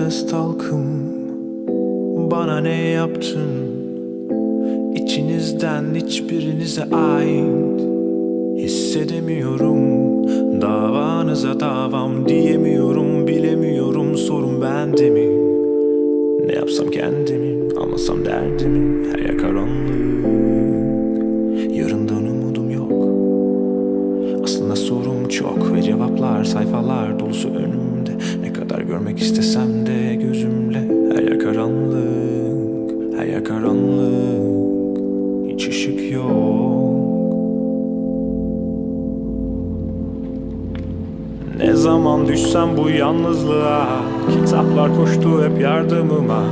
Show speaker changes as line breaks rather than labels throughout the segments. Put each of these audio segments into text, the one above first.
abdest halkım Bana ne yaptın? İçinizden hiçbirinize ait Hissedemiyorum. Davanıza davam diyemiyorum Bilemiyorum. Sorun bende mi? Ne yapsam kendimi Anlasam derdimi? Her yer karanlık. Yarından umudum yok. Aslında sorum çok ve cevaplar sayfalar dolusu önümde. Ne kadar görmek istesem de gözümle. Her yer karanlık, her yer karanlık. Hiç ışık yok zaman düşsem bu yalnızlığa. Kitaplar koştu hep yardımıma.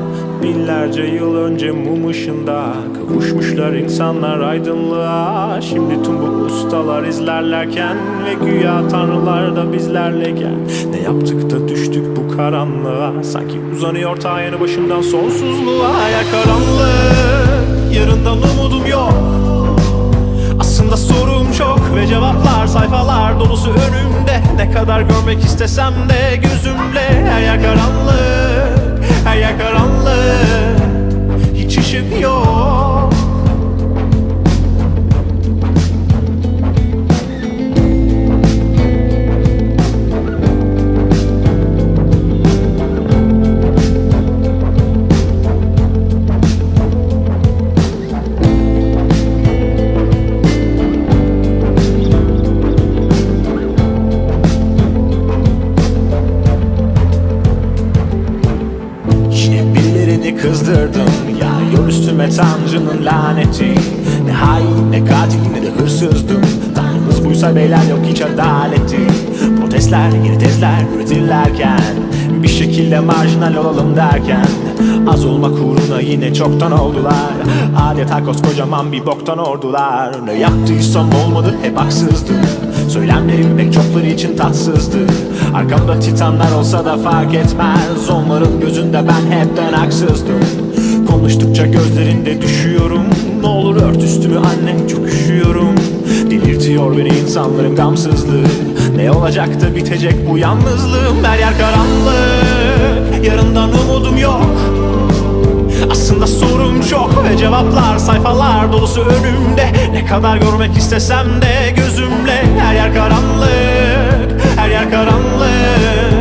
Binlerce yıl önce mum ışığında Kavuşmuşlar insanlar aydınlığa. Şimdi tüm bu ustalar izlerlerken Ve güya tanrılar da bizlerleyken. Ne yaptık da düştük bu karanlığa? Sanki uzanıyor ta yanı başımdan sonsuzluğa. Ya karanlık Yarından kadar görmek istesem de gözümle Her yer karanlık, her yer karanlık Hiç ışık yok birilerini kızdırdım. Ya yol üstüme tanrının laneti. Ne hain ne katil ne de hırsızdım. Tanrımız buysa beyler yok hiç adaleti Protestler yeni tezler üretirlerken Bir şekilde marjinal olalım derken Az olmak uğruna yine çoktan oldular. Adeta koskocaman bir boktan ordular. Ne yaptıysam olmadı hep haksızdım Söylemlerim pek çokları için tatsızdı. Arkamda titanlar olsa da fark etmez. Onların gözünde ben hepten haksızdım. Konuştukça gözlerinde düşüyorum. Ne olur ört üstümü anne çok üşüyorum. Delirtiyor beni insanların gamsızlığı ne olacaktı bitecek bu yalnızlığım? Her yer karanlık. Yarından umudum yok. Aslında sorum çok ve cevaplar sayfalar dolusu önümde. Ne kadar görmek istesem de gözümle. Her yer karanlık. Her yer karanlık.